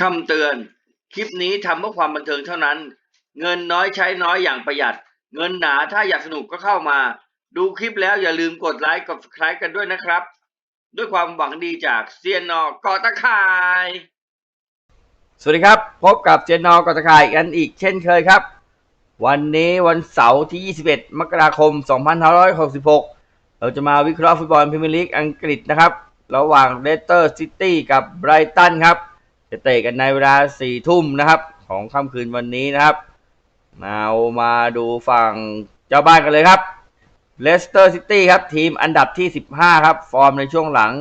คำเตือน คลิปนี้ทำเพื่อความบันเทิงเท่านั้น เงินน้อยใช้น้อยอย่างประหยัด เงินหนาถ้าอยากสนุกก็เข้ามา ดูคลิปแล้วอย่าลืมกดไลค์กด subscribe กันด้วยนะครับ ด้วยความหวังดีจากเซียนนอกอตะคาย สวัสดีครับ พบกับเจนนอกอตะข่ายกันอีกเช่นเคยครับ วันนี้วันเสาร์ที่ 21 มกราคม 2566 เราจะมาวิเคราะห์ฟุตบอลพรีเมียร์ลีกอังกฤษนะครับ ระหว่างเลสเตอร์ซิตี้กับไบรตันครับ จะเตะกันในเวลา4ทุ่มนะครับ ของค่ำคืนวันนี้นะครับเอามาดูฝั่งเจ้าบ้านกันเลยครับเลสเตอร์ซิตี้ครับ ทีมอันดับที่ 15 ครับ ฟอร์มในช่วงหลัง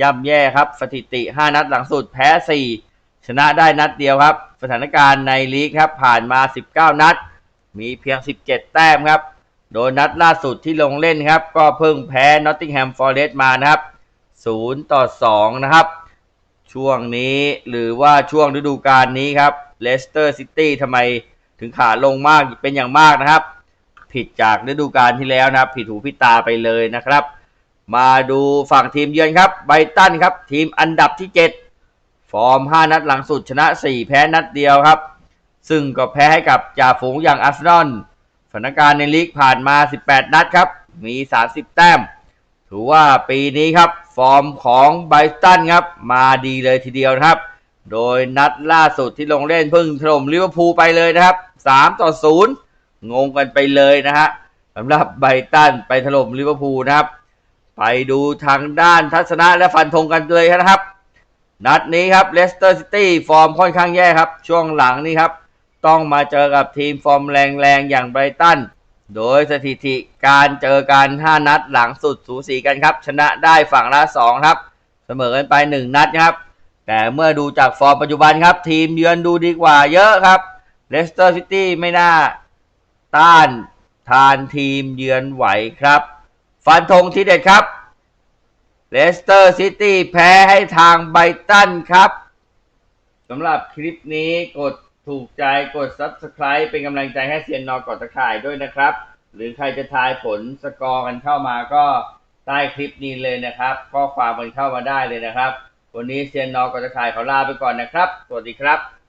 ย่ำแย่ครับ สถิติ 5 นัดหลังสุดแพ้ 4 ชนะได้นัดเดียวครับ สถานการณ์ในลีกครับ ผ่านมา 19 นัด มีเพียง 17 แต้มครับ โดยนัดล่าสุดที่ลงเล่นครับ ก็เพิ่งแพ้นอตติงแฮมฟอร์เรสต์มานะครับ 0 ต่อ 2 นะครับ ช่วงนี้หรือว่าช่วงฤดูกาลนี้ครับเลสเตอร์ซิตี้ทำไมถึงขาลงมากเป็นอย่างมากนะครับ ผิดจากฤดูกาลที่แล้วนะครับ ผิดหูผิดตาไปเลยนะครับ มาดูฝั่งทีมเยือนครับไบรตันครับ ทีมอันดับที่ 7 ฟอร์ม 5 นัดหลังสุดชนะ 4 แพ้นัดเดียวครับ ซึ่งก็แพ้ให้กับจ่าฝูงอย่างอาร์เซนอลสถานการณ์ในลีกผ่านมา 18 นัดครับ มี 30 แต้ม ถือว่าปีนี้ครับฟอร์มของไบรตันครับมาดีเลยทีเดียวนะครับ โดยนัดล่าสุดที่ลงเล่นเพิ่งถล่มลิเวอร์พูลไปเลยนะครับ 3 ต่อ 0 งงกันไปเลยนะฮะสำหรับไบรตันไปถล่มลิเวอร์พูลนะครับ ไปดูทางด้านทัศนะและฟันธงกันเลยนะครับ นัดนี้ครับเลสเตอร์ซิตี้ฟอร์มค่อนข้างแย่ครับ ช่วงหลังนี้ครับ ต้องมาเจอกับทีมฟอร์มแรงๆอย่างไบรตัน โดยสถิติการเจอกัน 5 นัดหลังสุดสูสีกันครับ ชนะได้ฝั่งละ 2 ครับ เสมอกันไป 1 นัดครับ แต่เมื่อดูจากฟอร์มปัจจุบันครับ ทีมเยือนดูดีกว่าเยอะครับเลสเตอร์ซิตี้ไม่น่าต้านทานทีมเยือนไหวครับ ฟันธงที่เด็ดครับเลสเตอร์ซิตี้แพ้ให้ทางไบตันครับสำหรับคลิปนี้กด ถูกใจกด Subscribe เป็นกำลังใจให้เซียนนอกอดตะข่ายด้วยนะครับ หรือใครจะทายผลสกอร์กันเข้ามาก็ใต้คลิปนี้เลยนะครับ ข้อความมันเข้ามาได้เลยนะครับ วันนี้เซียนนอกอดตะข่ายขอลาไปก่อนนะครับ สวัสดีครับ